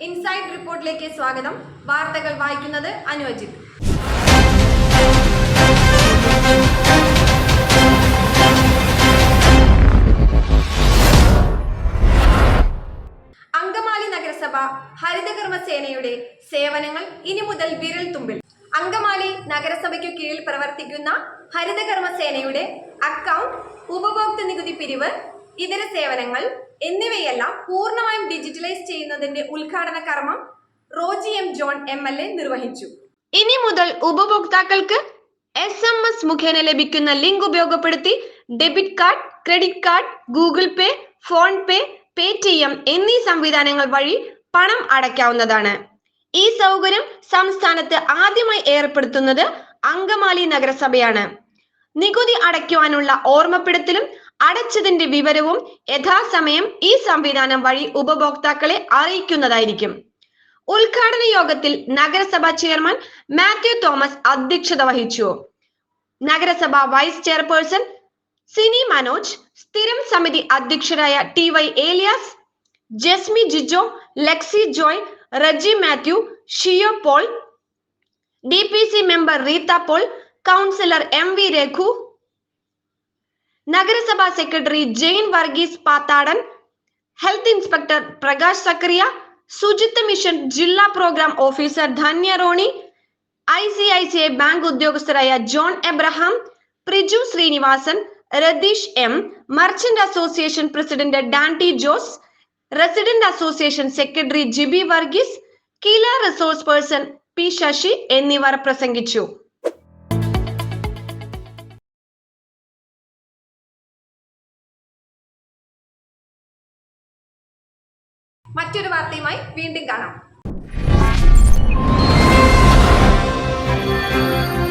ന്യൂസിലേക്ക് സ്വാഗതം. വാർത്തകൾ വായിക്കുന്നത് അനുവജിത് അങ്കമാലി നഗരസഭ ഹരിതകർമ്മ സേനയുടെ സേവനങ്ങൾ ഇനി മുതൽ വിരൽ തുമ്പിൽ. അങ്കമാലി നഗരസഭയ്ക്ക് കീഴിൽ പ്രവർത്തിക്കുന്ന ഹരിതകർമ്മ സേനയുടെ അക്കൗണ്ട് ഉപഭോക്തൃ നികുതി പിരിവ് ഇതര സേവനങ്ങൾ എന്നിവയെല്ലാം പൂർണമായും ഡിജിറ്റലൈസ് ചെയ്യുന്നതിന്റെ ഉദ്ഘാടന കർമ്മം Roji M John M L A നിർവഹിച്ചു. ഇനി മുതൽ ഉപഭോക്താക്കൾക്ക് എസ് എം എസ് മുഖേന ലഭിക്കുന്ന ലിങ്ക് ഉപയോഗപ്പെടുത്തി debit card credit card Google Pay PhonePe Paytm എന്നീ സംവിധാനങ്ങൾ വഴി പണം അടയ്ക്കാവുന്നതാണ്. ഈ സൗകര്യം സംസ്ഥാനത്ത് ആദ്യമായി ഏർപ്പെടുത്തുന്നത് അങ്കമാലി നഗരസഭയാണ്. നികുതി അടയ്ക്കുവാനുള്ള ഓർമ്മപ്പെടുത്തലും അടച്ചതിന്റെ വിവരവും യഥാസമയം ഈ സംവിധാനം വഴി ഉപഭോക്താക്കളെ അറിയിക്കുന്നതായിരിക്കും. ഉദ്ഘാടന യോഗത്തിൽ നഗരസഭാ ചെയർമാൻ മാത്യു തോമസ് അധ്യക്ഷത വഹിച്ചു. നഗരസഭ വൈസ് ചെയർപേഴ്സൺ സിനി മനോജ് സ്ഥിരം സമിതി അധ്യക്ഷരായ T Y Elias Jasmi Jijo Lexi Joy Reji Mathew Shiyo Paul D P C member Reetha Paul councillor M V Raghu നഗരസഭാ secretary Jain Varghese Pathadan health inspector Prakash Zachariah Suchitwa mission ജില്ലാ programme officer Dhanya Roni I C I C I bank ഉദ്യോഗസ്ഥരായ John Abraham Priju Sreenivasan Ratheesh M merchant association president Danty Jose resident association secretary Jibi Varghese KILA resource person P Sasi എന്നിവർ പ്രസംഗിച്ചു. മറ്റൊരു വാർത്തയുമായി വീണ്ടും കാണാം.